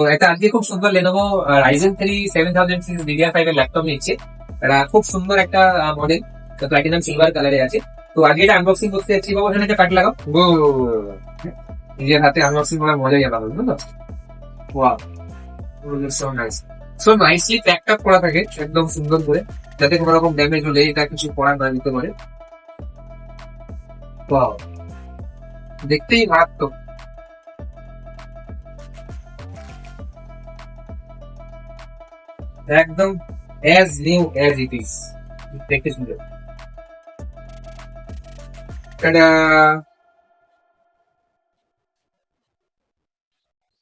তো এটা আজকে খুব সুন্দর Lenovo Ryzen three seven thousand six DDR five এর ল্যাপটপ নিচ্ছে। এটা খুব সুন্দর একটা মডেল প্লাটিনাম সিলভার কালারে আছে। তো আজকে এটা আনবক্সিং করতে যাচ্ছি। বাবা এখানে একটা কাট লাগাও। গো নিজের হাতে আনবক্সিং করার মজাই আলাদা বুঝলো? Wow so nice so nicely pack up করা থাকে একদম সুন্দর করে। যাতে কোনো রকম ড্যামেজ হলে এটা কিছু করা না দিতে পারে। দেখতেই মারাত্মক। একদম as new as it is দেখতে সুন্দর!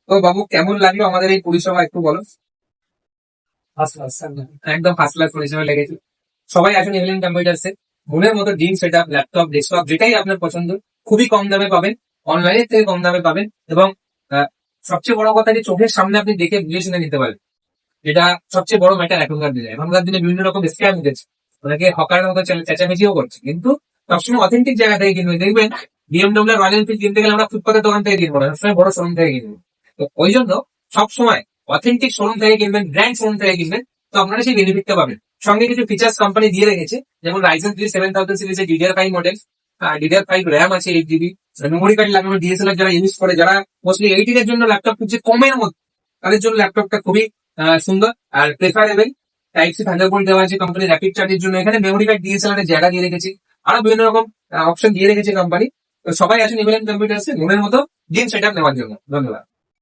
তো বাবু কেমন লাগল আমাদের এই পরিষেবা একটু বলো? একদম ফার্স্ট ক্লাস পরিষেবা লেগেছে। সবাই আসুন ইভেনিং কম্পিউটার্সে মনের মতো gym set up laptop desktop যেটাই আপনার পছন্দ খুবই কম দামে পাবেন অনলাইনের থেকে কম দামে পাবেন এবং সবচেয়ে বড় কথা যে চোখের সামনে আপনি দেখে বুঝে শুনে নিতে পারেন। এটা সবচেয়ে বড় ম্যাটার এখনকার দিনে। এখনকার দিনে বিভিন্ন রকম স্ক্যাম উঠেছে অনেকে হকারের মতো চেঁচামেচিও করছে। কিন্তু সবসময় অথেন্টিক জায়গা থেকে কিনবে। দেখবেন বিএমডব্লিউ রয়্যাল এনফিল্ড কিনতে গেলে আমরা ফুটপাতের দোকান থেকে কিনবো না। সবসময় বড় শোরুম থেকে কিনবো। তো ওই জন্য সবসময় অথেন্টিক শোরুম থেকে কিনবেন ব্র্যান্ড শোরুম থেকে কিনবেন, তো আপনারা সেই বেনিফিটটা পাবেন। সঙ্গে কিছু ফিচার্স কোম্পানি দিয়ে রেখেছে, যেমন রাইজেন থ্রি সেভেন থাউজেন্ড সিরিজের DDR five model DDR five RAM আছে এইট জিবি মেমোরি কার্ড লাগানো ডিএসএলআর যারা ইউজ করে, যারা মোস্টলি এইটিন এর জন্য ল্যাপটপ খুঁজছে, কমের মধ্যে, তাদের জন্য ল্যাপটপটা খুবই সুন্দর। আর প্রেফারেবল টাইপ সি থান্ডারবোল্ট দেওয়া আছে কোম্পানি র্যাপিড চার্জের জন্য। এখানে মেমোরি কার্ড ডিএসএলআর এর জায়গা দিয়ে রেখেছে। আরও বিভিন্ন রকম অপশন দিয়ে রেখেছে কোম্পানি তো সবাই আছেন ইভেন কম্পিউটার্সে মনের মতো দিন সেট নেওয়ার জন্য। ধন্যবাদ।